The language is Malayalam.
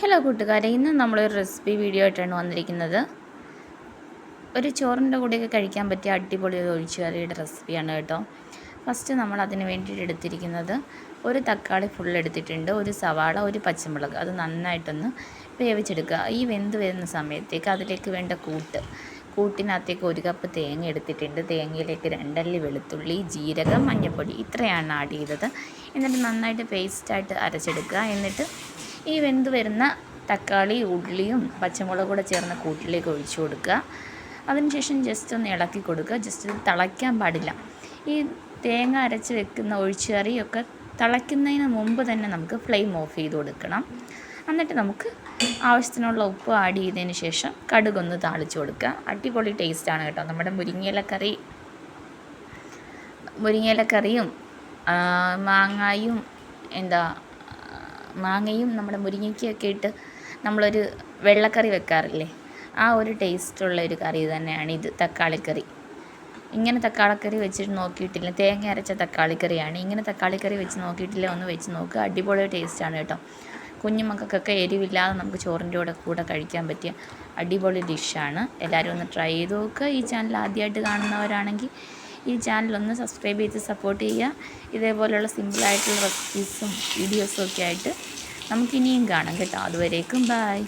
ഹലോ കൂട്ടുകാരെ. ഇന്ന് നമ്മളൊരു റെസിപ്പി വീഡിയോ ആയിട്ടാണ് വന്നിരിക്കുന്നത്. ഒരു ചോറിന്റെ കൂടെയൊക്കെ കഴിക്കാൻ പറ്റിയ അടിപൊളി ഒരു ഒഴിച്ചുകറിയുടെ റെസിപ്പിയാണ് കേട്ടോ. ഫസ്റ്റ് നമ്മൾ അതിന് വേണ്ടിയിട്ട് എടുത്തിരിക്കുന്നത് ഒരു തക്കാളി ഫുൾ എടുത്തിട്ടുണ്ട് ഒരു സവാള ഒരു പച്ചമുളക്. അത് നന്നായിട്ടൊന്ന് വേവിച്ചെടുക്കുക. ഈ വെന്ത് വരുന്ന സമയത്തേക്ക് അതിലേക്ക് വേണ്ട കൂട്ട്. കൂട്ടിനകത്തേക്ക് ഒരു കപ്പ് തേങ്ങ എടുത്തിട്ടുണ്ട്. തേങ്ങയിലേക്ക് രണ്ടല്ലി വെളുത്തുള്ളി ജീരകം മഞ്ഞൾപ്പൊടി ഇത്രയാണ് ആഡ് ചെയ്തത്. എന്നിട്ട് നന്നായിട്ട് പേസ്റ്റായിട്ട് അരച്ചെടുക്കുക. എന്നിട്ട് ഈ വെന്ത് വരുന്ന തക്കാളി ഉള്ളിയും പച്ചമുളകും കൂടെ ചേർന്ന കൂട്ടിലേക്ക് ഒഴിച്ചു കൊടുക്കുക. അതിനുശേഷം ജസ്റ്റ് ഒന്ന് ഇളക്കി കൊടുക്കുക. ജസ്റ്റ് തിളയ്ക്കാൻ പാടില്ല. ഈ തേങ്ങ അരച്ച് വെക്കുന്ന ഒഴിച്ചുകറിയൊക്കെ തിളയ്ക്കുന്നതിന് മുമ്പ് തന്നെ നമുക്ക് ഫ്ലെയിം ഓഫ് ചെയ്ത് കൊടുക്കണം. എന്നിട്ട് നമുക്ക് ആവശ്യത്തിനുള്ള ഉപ്പ് ആഡ് ചെയ്തതിന് ശേഷം കടുകൊന്ന് താളിച്ച് കൊടുക്കുക. അടിപൊളി ടേസ്റ്റാണ് കേട്ടോ. നമ്മുടെ മുരിങ്ങയിലക്കറി മുരിങ്ങയിലക്കറിയും മാങ്ങായും എന്താ മാങ്ങയും നമ്മുടെ മുരിങ്ങയ്ക്കൊക്കെ ഇട്ട് നമ്മളൊരു വെള്ളക്കറി വെക്കാറില്ലേ? ആ ഒരു ടേസ്റ്റുള്ള ഒരു കറി തന്നെയാണ് ഇത് തക്കാളിക്കറി. ഇങ്ങനെ തക്കാളിക്കറി വെച്ചിട്ട് നോക്കിയിട്ടില്ല. തേങ്ങ അരച്ച തക്കാളിക്കറിയാണ്. ഇങ്ങനെ തക്കാളിക്കറി വെച്ച് നോക്കിയിട്ടില്ല. ഒന്ന് വെച്ച് നോക്കുക അടിപൊളി ടേസ്റ്റാണ് കേട്ടോ. കുഞ്ഞുമക്കൾക്കൊക്കെ എരിവില്ലാതെ നമുക്ക് ചോറിന്റെ കൂടെ കൂടെ കഴിക്കാൻ പറ്റിയ അടിപൊളി ഡിഷാണ്. എല്ലാവരും ഒന്ന് ട്രൈ ചെയ്ത് നോക്കുക ഈ ചാനൽ ആദ്യമായിട്ട് കാണുന്നവരാണെങ്കിൽ ഈ ചാനൽ ഒന്ന് സബ്സ്ക്രൈബ് ചെയ്ത് സപ്പോർട്ട് ചെയ്യുക. ഇതേപോലെയുള്ള സിമ്പിളായിട്ടുള്ള റെസിപ്പീസും വീഡിയോസും ഒക്കെ ആയിട്ട് നമുക്കിനിയും കാണാം കേട്ടോ. അതുവരേക്കും ബായ്